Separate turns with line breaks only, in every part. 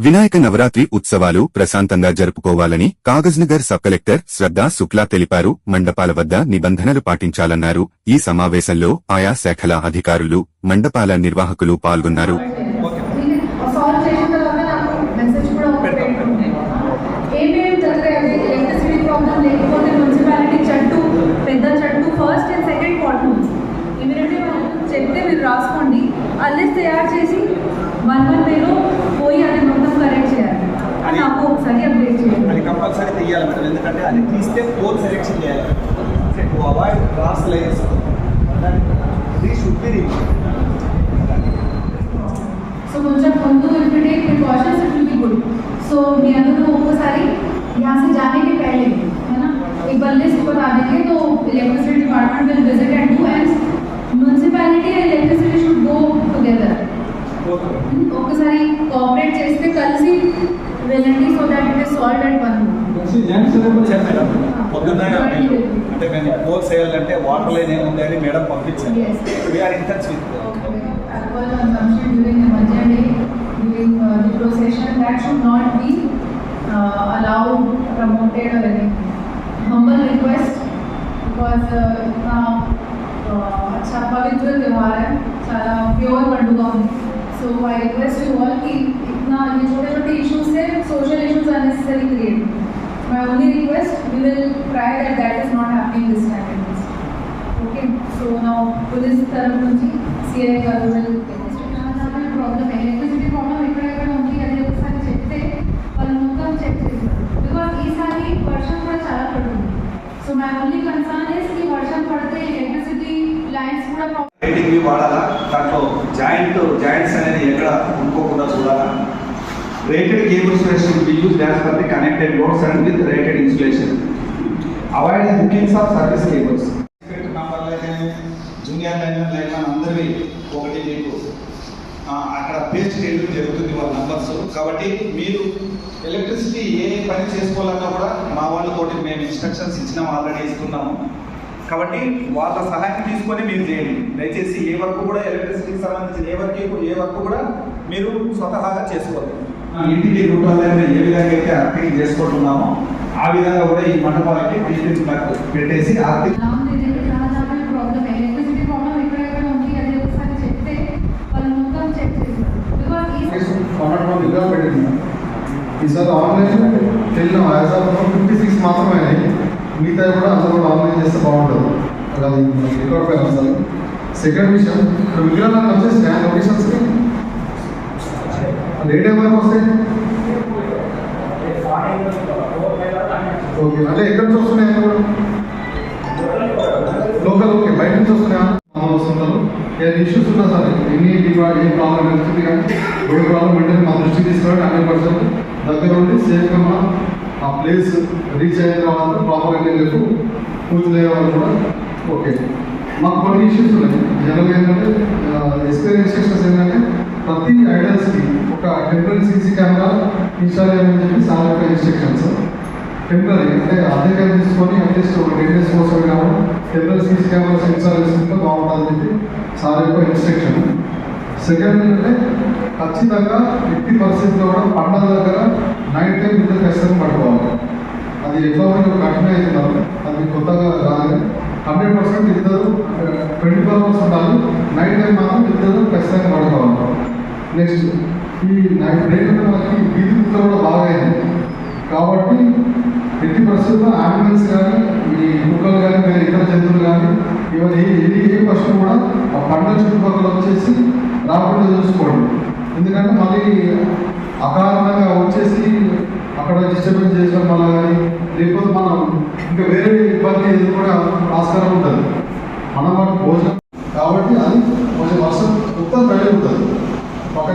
వినాయక నవరాత్రి ఉత్సవాలు ప్రశాంతంగా జరుపుకోవాలని కాగజ్నగర్ సబ్ కలెక్టర్ శ్రద్ధా శుక్లా తెలిపారు. మండపాల వద్ద నిబంధనలు పాటించాలన్నారు. ఈ సమావేశంలో ఆయా శాఖల అధికారులు మండపాల నిర్వాహకులు పాల్గొన్నారు.
చేయాలి
మేడం. ఎందుకంటే అది తీస్తే కోర్ట్ సెలెక్షన్ చేయాలి. To avoid cross lines the should be
so కొంచెం ముందు if you take precautions it will be good so मैं अगर लोगों को सारी यहाँ से जाने के पहले है ना एक बार लिस्ट बता देंगे तो electricity department will visit at two and municipality and electricity should go together okay सारी कोऑपरेट చేస్తే కలిసి వెళ్ళండి.
మేడం పొద్దున్న అంటే మేము పోల్స్ వేయాలంటే వాటర్ లైన్ ఏముంది అని మేడం పంపించాను
Yes.
We're in touch with
alcohol consumption during the Majja day, during uh, the procession, that should not be uh, allowed, promoted or anything. Humble request, because uh, इतना uh, अच्छा पवित्र त्योहार है सारा pure Panduga so I request you all कि इतना ये छोटे छोटे इश्यूज से social issues unnecessary create my only request we will try that that is not happening this time at least. Okay so నా పోలీస్ తరఫు నుంచి సిఐ గారు ప్రాబ్లమ్ ఎలక్ట్రిసిటీ ప్రాబ్లమ్ ఎక్కడెక్కడ ఉంది అది ఒకసారి చెప్తే వాళ్ళు మొత్తం చెక్ చేస్తారు. బికాస్ ఈసారి వర్షం కూడా చాలా పడుతుంది. So my only concern is ఈ వర్షం పడితే ఎలక్ట్రిసిటీ లైన్స్ కూడా
వాడాలా? దాంట్లో జాయింట్ జాయింట్స్ అనేది ఎక్కడ ఉండుకోకుండా చూడాలా?
Rated cable insulation will be used as per the connected loads and with rated insulation. Avoid the of service cables.
అయితే జూనియర్ లైన్ లైన్ అందరివి ఒకటి మీకు అక్కడ పేస్ట్ చేయడం జరుగుతుంది వాళ్ళ నంబర్స్ కాబట్టి మీరు ఎలక్ట్రిసిటీ ఏ పని చేసుకోవాలన్నా కూడా మా వాళ్ళతోటి మేము ఇన్స్ట్రక్షన్స్ ఇచ్చినాం ఆల్రెడీ ఇస్తున్నాము కాబట్టి వాళ్ళ సహాయం తీసుకొని మీరు చేయండి దయచేసి ఏ వర్క్ కూడా ఎలక్ట్రిసిటీకి సంబంధించిన ఏ వర్క్ ఏ వర్క్ కూడా మీరు స్వతహాగా చేసుకోవాలి
ఇంటికి అనేది ఏ విధంగా అయితే అర్థం చేసుకుంటున్నామో ఆ విధంగా కూడా ఈ మండపాలకి టీచర్స్ పెట్టేసి ఆర్థిక
పెట్టింది. ఈసారి online ten as of fifty six మాత్రమే మిగతా కూడా అందరూ కూడా ఆన్లైన్ చేస్తే బాగుంటుంది. అది మనకి రికార్డ్ పైన వస్తుంది సెకండ్ విషయం. ఇప్పుడు విగ్రహాలకు వచ్చే స్కాన్ లొకేషన్స్కి రేట్ ఏమైనా వస్తాయి ఓకే అంటే ఎక్కడి నుంచి వస్తున్నాయి అవి కూడా లోకల్ ఓకే బయట నుంచి వస్తున్నాయా మామూలు వస్తుంటారు ఏదైనా ఇష్యూస్ ఉన్నా సరే ఎన్ని డిపార్ట్ ఏ ప్రాబ్లం వెళ్తుంది కానీ ఏ ప్రాబ్లం అంటే మా దృష్టికి తీసుకురావడం హండ్రెడ్ పర్సెంట్ దగ్గర ఉండి సేఫ్గా మనం ఆ ప్లేస్ రీచ్ అయిన తర్వాత ప్రాపర్గా వెళ్ళి పూజలు అయ్యే వాళ్ళు కూడా ఓకే మాకు కొన్ని ఇష్యూస్ ఉన్నాయి జనరల్గా ఏంటంటే ఎస్పీ ఇన్స్ట్రక్షన్స్ ఏంటంటే ప్రతి ఐడల్స్కి ఒక టెంపరీ సీసీ కెమెరా ఇన్స్టాల్ చేయమని చెప్పి సార్ యొక్క ఇన్స్ట్రక్షన్స్ టెంపరీ అంటే అద్దెగా తీసుకొని అట్లీస్ట్ ఒక టెన్ డేస్ కోసం కావాలి టెంపరీ సీసీ కెమెరా ఇన్స్టాల్ చేసుకుంటే బాగుంటుందని చెప్పి సార్ యొక్క ఇన్స్ట్రక్షన్ సెకండ్ అంటే ఖచ్చితంగా ఎట్టి పరిస్థితుల్లో కూడా పండగ దగ్గర నైట్ టైం విద్యుత్ ఖచ్చితంగా పట్టుకోవాలి అది ఎట్లా మీరు కఠిన అవుతున్నారు అది కొత్తగా రాలేదు హండ్రెడ్ పర్సెంట్ ఇద్దరు ట్వంటీ ఫోర్ అవర్స్ ఉండాలి నైట్ టైం మాత్రం ఇద్దరు ఖచ్చితంగా పడుకోవాలి నెక్స్ట్ ఈ నైట్ డే మనకి విద్యుత్ కూడా బాగా అయింది కాబట్టి ప్రతి ప్రస్తుతం అంబులెన్స్ కానీ ఈ ముక్కలు కానీ వేరే ఇతర జంతువులు కానీ ఇవన్నీ ఏ ఏ పశువు కూడా ఆ పండ్ల చుట్టుపక్కల వచ్చేసి రాకుండా చూసుకోండి ఎందుకంటే మళ్ళీ అకారణంగా వచ్చేసి అక్కడ డిస్టర్బెన్స్ చేసిన వల్ల కానీ లేకపోతే మనం ఇంకా వేరే ఇబ్బంది ఎదుర్కొనే ఆస్కారం ఉంటుంది మనం వాటి భోజనం. కాబట్టి అది కొంచెం వర్షం మొత్తం తడి ఉంటుంది.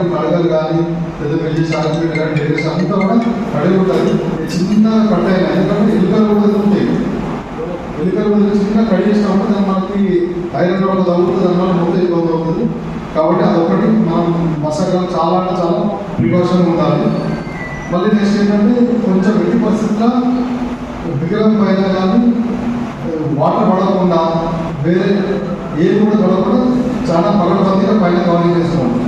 కానీ కడగలు కానీ పెద్ద పెళ్ళి షార్ట్ఫీట్ కానీ టెలిస్ అంతా కూడా తడి ఉంటుంది చిన్న కట్టాయి ఎందుకంటే ఎలుకలు కూడా ఉంటాయి ఎలుకలు కూడా చిన్న కట్ చేసినప్పుడు దాన్ని మనకి ఐరన్ రోడ్ తగ్గుతుంది దానివల్ల మొత్తం ఇబ్బంది అవుతుంది. కాబట్టి అదొకటి మనం వర్షాకాలం చాలా అంటే చాలా ప్రికాషన్ ఉండాలి. మళ్ళీ నెక్స్ట్ ఏంటంటే కొంచెం ఎట్టి పరిస్థితుల్లో విగ్రహం పైన కానీ వాటర్ పడకుండా వేరే ఏది కూడా పడకుండా చాలా పగడబందిగా పైన కవరింగ్ చేసుకోండి